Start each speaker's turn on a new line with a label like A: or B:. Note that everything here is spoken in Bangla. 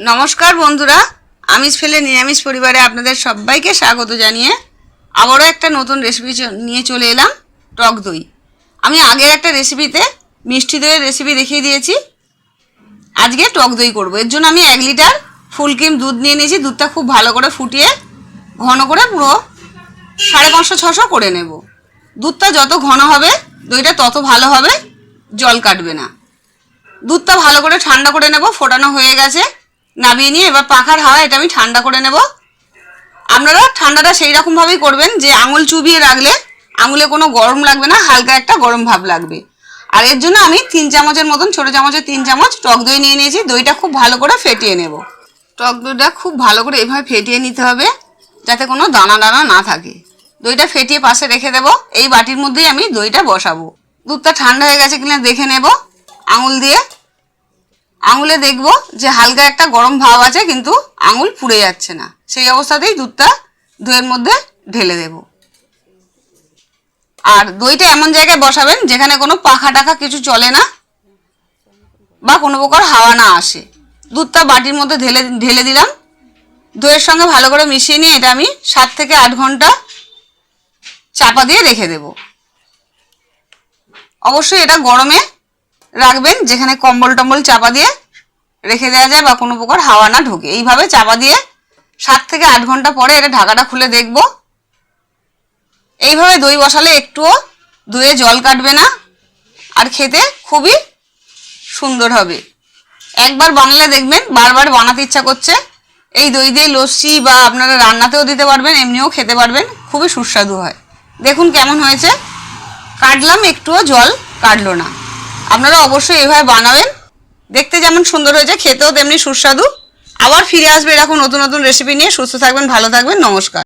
A: নমস্কার বন্ধুরা আমিষ ফেলে নিরামিষ পরিবারে আপনাদের সবাইকে স্বাগত জানিয়ে আবারও একটা নতুন রেসিপি নিয়ে চলে এলাম, টক দই। আমি আগের একটা রেসিপিতে মিষ্টি দইয়ের রেসিপি দেখিয়ে দিয়েছি। আজকে টক দই করব। এর জন্য আমি এক লিটার ফুল ক্রিম দুধ নিয়ে নিয়েছি। দুধটা খুব ভালো করে ফুটিয়ে ঘন করে পুরো সাড়ে পাঁচশো, ছশো করে নেব। দুধটা যত ঘন হবে, দইটা তত ভালো হবে, জল কাটবে না। দুধটা ভালো করে ঠান্ডা করে নেব, ফোটানো হয়ে গেছে। নামিয়ে নিয়ে এবার পাখার হাওয়া এটা আমি ঠান্ডা করে নেব। আপনারা ঠান্ডাটা সেই রকমভাবেই করবেন যে আঙুল চুবিয়ে রাখলে আঙুলে কোনো গরম লাগবে না, হালকা একটা গরম ভাব লাগবে। আর এর জন্য আমি তিন চামচের মতন, ছোটো চামচের তিন চামচ টক দই নিয়ে নিয়েছি, দইটা খুব ভালো করে ফেটিয়ে নেব। টক দইটা খুব ভালো করে এভাবে ফেটিয়ে নিতে হবে, যাতে কোনো দানা দানা না থাকে। দইটা ফেটিয়ে পাশে রেখে দেব, এই বাটির মধ্যেই আমি দইটা বসাবো। দুধটা ঠান্ডা হয়ে গেছে কিনা দেখে নেব, আঙুল দিয়ে। আঙুলে দেখব যে হালকা একটা গরম ভাব আছে, কিন্তু আঙুল পুড়ে যাচ্ছে না। সেই অবস্থাতেই দুধটা দইয়ের মধ্যে ঢেলে দেব। আর দইটা এমন জায়গায় বসাবেন যেখানে কোনো পাখা টাখা কিছু চলে না বা কোনো প্রকার হাওয়া না আসে। দুধটা বাটির মধ্যে ঢেলে ঢেলে দিলাম। দইয়ের সঙ্গে ভালো করে মিশিয়ে নিয়ে এটা আমি সাত থেকে আট ঘণ্টা চাপা দিয়ে রেখে দেব। অবশ্যই এটা গরমে রাখবেন, যেখানে কম্বল টম্বল চাপা দিয়ে রেখে দেওয়া যায় বা কোনো প্রকার হাওয়া না ঢোকে। এইভাবে চাপা দিয়ে সাত থেকে আট ঘণ্টা পরে এটা ঢাকাটা খুলে দেখব। এইভাবে দই বসালে একটুও দইয়ে জল কাটবে না, আর খেতে খুবই সুন্দর হবে। একবার বানালে দেখবেন, বারবার বানাতে ইচ্ছা করছে। এই দই দিয়ে লস্যি বা আপনারা রান্নাতেও দিতে পারবেন, এমনিও খেতে পারবেন, খুবই সুস্বাদু হয়। দেখুন কেমন হয়েছে। কাটলাম, একটুও জল কাটলো না। আপনারা অবশ্যই এভাবে বানাবেন। দেখতে যেমন সুন্দর হয়েছে, খেতেও তেমনি সুস্বাদু। আবার ফিরে আসবে এরকম নতুন নতুন রেসিপি নিয়ে। সুস্থ থাকবেন, ভালো থাকবেন, নমস্কার।